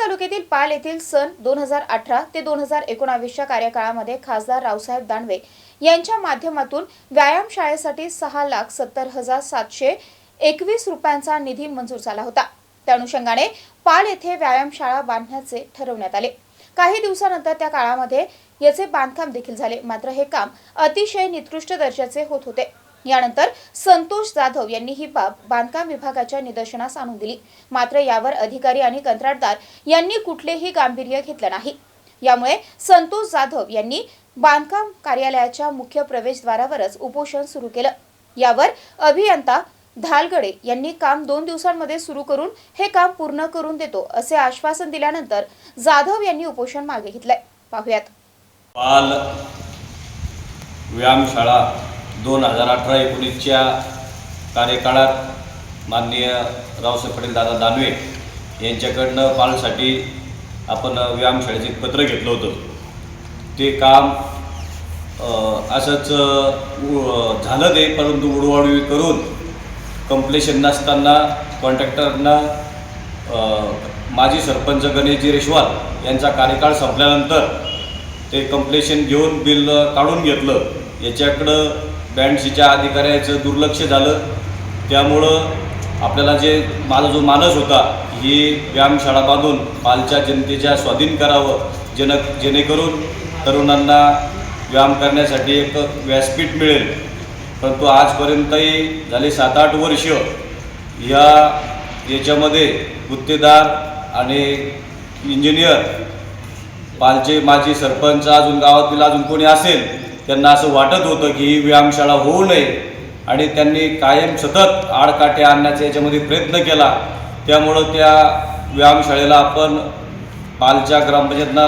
तालुक्यातील पाल येथील सन दोन हजार अठरा ते दोन हजार एकोणावीसच्या कार्यकाळामध्ये खासदार रावसाहेब दानवे यांच्या माध्यमातून व्यायाम शाळेसाठी सहा लाख सत्तर हजार सातशे एकवीस रुपयांचा निधी मंजूर झाला होता. त्या अनुषंगाने पाल येथे व्यायामशाळा बांधण्याचे ठरवण्यात आले. काही दिवसानंतर त्या काळामध्ये याचे बांधकाम देखील झाले. मात्र हे काम अतिशय निकृष्ट दर्जाचे होत होते. यानंतर संतोष जाधव यांनी ही बाब बांधकाम विभागाच्या निदर्शनास आणून दिली. मात्र यावर अधिकारी आणि कंत्राटदार यांनी कुठलेही गांभीर्य घेतलं नाही. यामुळे संतोष जाधव यांनी बांधकाम कार्यालयाच्या मुख्य प्रवेशद्वारावरच उपोषण सुरू केलं. यावर अभियंता धालगडे यांनी काम दोन दिवसांमध्ये सुरू करून हे काम पूर्ण करून देतो असे आश्वासन दिल्यानंतर जाधव यांनी उपोषण मागे घेतलंय. पाहुयात. बाल व्यायामशाळा दोन हजार अठरा एकोणीसच्या कार्यकाळात माननीय रावसाहेब पटेल दादा दानवे यांच्याकडनं पालसाठी आपण व्यायामशाळेचे पत्र घेतलं होतं. ते काम असंच उ- झालं ते परंतु उडवाडवी करून कम्प्लेशन नसताना कॉन्ट्रॅक्टरना माजी सरपंच गणेशजी रेशवाल यांचा कार्यकाळ संपल्यानंतर ते कम्प्लेशन घेऊन बिल काढून घेतलं. याच्याकडं ब्याऐंशीच्या अधिकाऱ्याचं दुर्लक्ष झालं. त्यामुळं आपल्याला जे माझा जो मानस होता ही व्यायामशाळा बांधून पालच्या जनतेच्या स्वाधीन करावं जेणे जेणेकरून तरुणांना व्यायाम करण्यासाठी एक व्यासपीठ मिळेल. परंतु आजपर्यंतही झाले सात आठ वर्ष या याच्यामध्ये गुत्तेदार आणि इंजिनियर पालचे माजी सरपंच अजून गावातील अजून कोणी असेल त्यांना असं वाटत होतं की ही व्यायामशाळा होऊ नये आणि त्यांनी कायम सतत आडकाठे आणण्याचा याच्यामध्ये प्रयत्न केला. त्यामुळं त्या व्यायामशाळेला आपण पालच्या ग्रामपंचायतना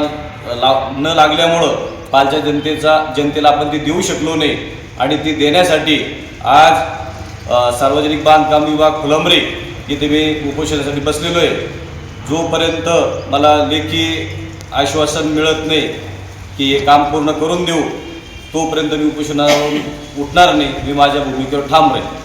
लाव न लागल्यामुळं पालच्या जनतेचा जनतेला आपण ती देऊ शकलो नाही. आणि ती देण्यासाठी आज सार्वजनिक बांधकाम विभाग फुलंब्री इथे मी उपोषणासाठी बसलेलो आहे. जोपर्यंत मला लेखी आश्वासन मिळत नाही की हे काम पूर्ण करून देऊ तोपर्यंत मी उपोषणावरून उठणार नाही मी माझ्या भूमिकेवर ठाम राहील